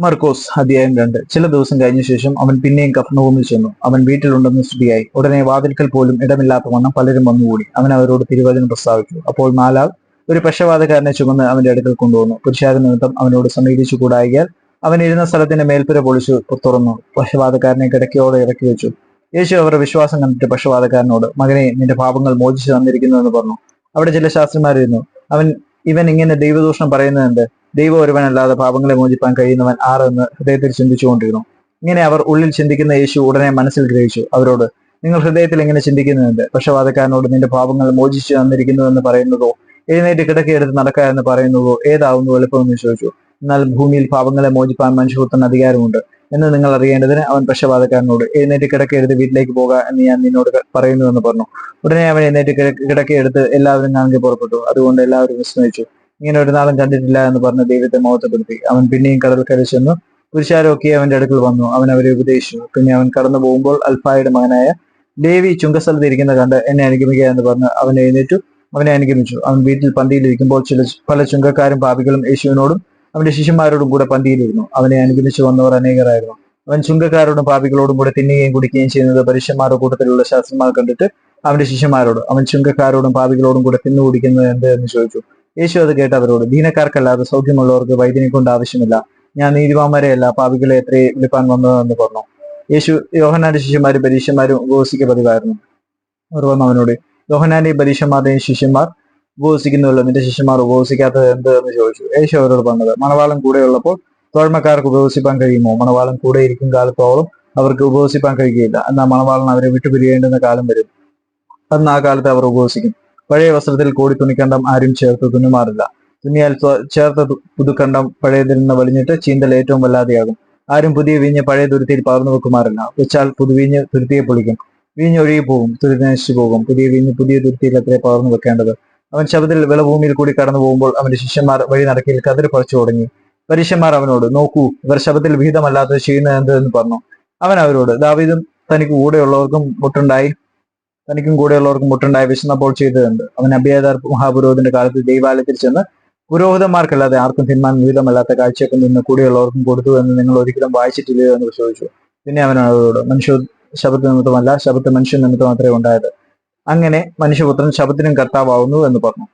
മർക്കോസ് അധ്യായം രണ്ട്. ചില ദിവസം കഴിഞ്ഞ ശേഷം അവൻ പിന്നെയും കഫ്നഭൂമിൽ ചെന്നു. അവൻ വീട്ടിലുണ്ടെന്ന് സ്ഥിതിയായി. ഉടനെ വാതിൽക്കൽ പോലും ഇടമില്ലാത്ത വണ്ണം പലരും വന്നുകൂടി. അവൻ അവരോട് തിരുവചനം പ്രസ്താവിച്ചു. അപ്പോൾ നാലാൾ ഒരു പക്ഷവാതക്കാരനെ ചുമന്ന് അവന്റെ അടുക്കൽ കൊണ്ടുവന്നു. പുരുഷാര നിമിത്തം അവനോട് സമീപിച്ചു കൂടായാൽ അവൻ ഇരുന്ന സ്ഥലത്തിന്റെ മേൽപ്പുര പൊളിച്ചു തുറന്നു. പക്ഷവാതക്കാരനെ കിടക്കയോടെ ഇറക്കി വെച്ചു. യേശു അവരുടെ വിശ്വാസം കണ്ടിട്ട് പക്ഷവാതക്കാരനോട് മകനെ നിന്റെ പാപങ്ങൾ മോചിച്ചു തന്നിരിക്കുന്നു എന്ന് പറഞ്ഞു. അവിടെ ചില ശാസ്ത്രിമാരിരുന്നു. അവൻ ഇവൻ ഇങ്ങനെ ദൈവദൂഷണം പറയുന്നതെന്ത് ദൈവം ഒരുവനല്ലാതെ പാപങ്ങളെ മോചിപ്പാൻ കഴിയുന്നവൻ ആരെന്ന് ഹൃദയത്തിൽ ചിന്തിച്ചുകൊണ്ടിരുന്നു. ഇങ്ങനെ അവർ ഉള്ളിൽ ചിന്തിക്കുന്ന യേശു ഉടനെ മനസ്സിൽ ഗ്രഹിച്ചു. അവരോട് നിങ്ങൾ ഹൃദയത്തിൽ എങ്ങനെ ചിന്തിക്കുന്നുണ്ട്? പക്ഷവാതക്കാരനോട് നിന്റെ പാപങ്ങൾ മോചിച്ചു തന്നിരിക്കുന്നു എന്ന് പറയുന്നതോ എഴുന്നേറ്റ് കിടക്കയെടുത്ത് നടക്കുക എന്ന് പറയുന്നതോ ഏതാവുന്നു? എളുപ്പമെന്ന് ചോദിച്ചു. എന്നാൽ ഭൂമിയിൽ പാപങ്ങളെ മോചിപ്പാൻ മനുഷ്യപുത്രന് അധികാരമുണ്ട് എന്ന് നിങ്ങൾ അറിയേണ്ടതിന് അവൻ പക്ഷപാതക്കാരനോട് എഴുന്നേറ്റ് കിടക്കയെടുത്ത് വീട്ടിലേക്ക് പോകുക എന്ന് ഞാൻ നിന്നോട് പറയുന്നുവെന്ന് പറഞ്ഞു. ഉടനെ അവൻ എഴുന്നേറ്റ് കിടക്ക- കിടക്കയെടുത്ത് എല്ലാവരും കാണുകയും പുറപ്പെട്ടു. അതുകൊണ്ട് എല്ലാവരും വിസ്മയിച്ചു. ഇങ്ങനെ ഒരു നാളും കണ്ടിട്ടില്ല എന്ന് പറഞ്ഞ് ദൈവത്തെ മോഹത്തപ്പെടുത്തി അവൻ പിന്നെയും കടൽക്കര ചെന്നു. പുരുഷാരൊക്കെ അവന്റെ അടുക്കൽ വന്നു. അവൻ അവരെ ഉപദേശിച്ചു. പിന്നെ അവൻ കടന്നു പോകുമ്പോൾ അൽഫായുടെ മകനായ ദേവി ചുങ്കസ്ഥലത്ത് ഇരിക്കുന്ന കണ്ട് എന്നെ അനുഗമിക്കുക എന്ന് പറഞ്ഞ് അവൻ എഴുന്നേറ്റു. അവനെ അനുഗമിച്ചു. അവൻ വീട്ടിൽ പന്തിയിലിരിക്കുമ്പോൾ ചില പല ചുങ്കക്കാരും പാപികളും യേശുവിനോടും അവന്റെ ശിഷ്യന്മാരോടും കൂടെ പന്തിയിലിരുന്നു അവനെ അനുഗമിച്ചു വന്നവർ അനേകരായിരുന്നു. അവൻ ചുങ്കക്കാരോടും പാപികളോടും കൂടെ തിന്നുകയും കുടിക്കുകയും ചെയ്യുന്നത് പരീക്ഷന്മാരുടെ കൂട്ടത്തിലുള്ള ശാസ്ത്രന്മാർ കണ്ടിട്ട് അവന്റെ ശിഷ്യന്മാരോട് അവൻ ചുങ്കക്കാരോടും പാപികളോടും കൂടെ തിന്നു കുടിക്കുന്നത് എന്ത്? എന്ന് ചോദിച്ചു. യേശു അത് കേട്ട് അവരോട് ദീനക്കാർക്കല്ലാതെ സൗഖ്യമുള്ളവർക്ക് വൈദ്യനെ കൊണ്ട് ആവശ്യമില്ല. ഞാൻ നീതിമാന്മാരെയല്ല പാപികളെ എത്രയെ വിളിപ്പാൻ വന്നതെന്ന് പറഞ്ഞു. യേശു യോഹനാന്റെ ശിഷ്യന്മാരും പരീക്ഷന്മാരും ഉപവസിക്ക പതിവായിരുന്നു. അവർ വന്നു അവനോട് യോഹനാന്റെയും പരീക്ഷന്മാരുടെയും ശിഷ്യന്മാർ ഉപവസിക്കുന്നുള്ളൂ നിന്റെ ശിഷ്യന്മാർ ഉപവസിക്കാത്തത് എന്ത്? എന്ന് ചോദിച്ചു. യേശു അവരോട് പറഞ്ഞത് മണവാളം കൂടെയുള്ളപ്പോൾ തോഴ്മക്കാർക്ക് ഉപവസിപ്പാൻ കഴിയുമോ? മണവാളം കൂടെ ഇരിക്കും കാലത്തോളം അവർക്ക് ഉപവസിപ്പാൻ കഴിയുകയില്ല. എന്നാൽ മണവാളൻ അവരെ വിട്ടുപിരിയേണ്ടുന്ന കാലം വരും. അന്ന് ആ കാലത്ത് അവർ ഉപവസിക്കും. പഴയ വസ്ത്രത്തിൽ കോടി തുണിക്കണ്ടം ആരും ചേർത്ത് തുന്നുമാറില്ല. തുന്നിയാൽ ചേർത്ത് പുതുക്കണ്ടം പഴയതിൽ നിന്ന് വലിഞ്ഞിട്ട് ചീന്തൽ ഏറ്റവും വല്ലാതെയാകും. ആരും പുതിയ വീഞ്ഞ് പഴയ തുരുത്തിയിൽ പകർന്നു വെക്കുമാറില്ല. വെച്ചാൽ പുതുവീഞ്ഞ് തുരുത്തിയെ പൊളിക്കും. വീഞ്ഞ് ഒഴുകി പോകും തുരുത്തി നശിച്ചു പോകും. പുതിയ വീഞ്ഞ് പുതിയ തുരുത്തിയിൽ അത്രേ പകർന്നു വെക്കേണ്ടത്. അവൻ ശബ്ദത്തിൽ വിളഭൂമിയിൽ കൂടി കടന്നു പോകുമ്പോൾ അവന്റെ ശിഷ്യന്മാർ വഴി നടക്കിൽ കതിർ പറിച്ചു തുടങ്ങി. പരീക്ഷന്മാർ അവനോട് നോക്കൂ ഇവർ ശബത്തിൽ വിഹിതമല്ലാത്തത് ചെയ്യുന്നത് എന്തെന്ന് പറഞ്ഞു? അവൻ അവരോട് ദാവീദും തനിക്ക് കൂടെയുള്ളവർക്കും മുട്ടുണ്ടായി. തനിക്കും കൂടെയുള്ളവർക്കും മുട്ടുണ്ടായ വിശന്നപ്പോൾ ചെയ്തതുണ്ട്. അവൻ അബിയാദാർ മഹാപുരോഹിതന്റെ കാലത്ത് ദൈവാലയത്തിൽ ചെന്ന് പുരോഹിതന്മാർക്കല്ലാതെ ആർക്കും തിന്മാൻ വിഹിതമല്ലാത്ത കാഴ്ചയൊക്കെ നിന്ന് കൂടെയുള്ളവർക്കും കൊടുത്തു എന്ന് നിങ്ങൾ ഒരിക്കലും വായിച്ചിട്ടില്ലയോ എന്ന് ചോദിച്ചു. പിന്നെ അവൻ അവരോട് മനുഷ്യ ശബത്ത് നിമിത്തമല്ല ശബത്ത് മനുഷ്യ നിമിത്തം മാത്രമേ ഉണ്ടായത്. അങ്ങനെ മനുഷ്യപുത്രൻ ശബത്തിനും കർത്താവുന്നു എന്ന് പറഞ്ഞു.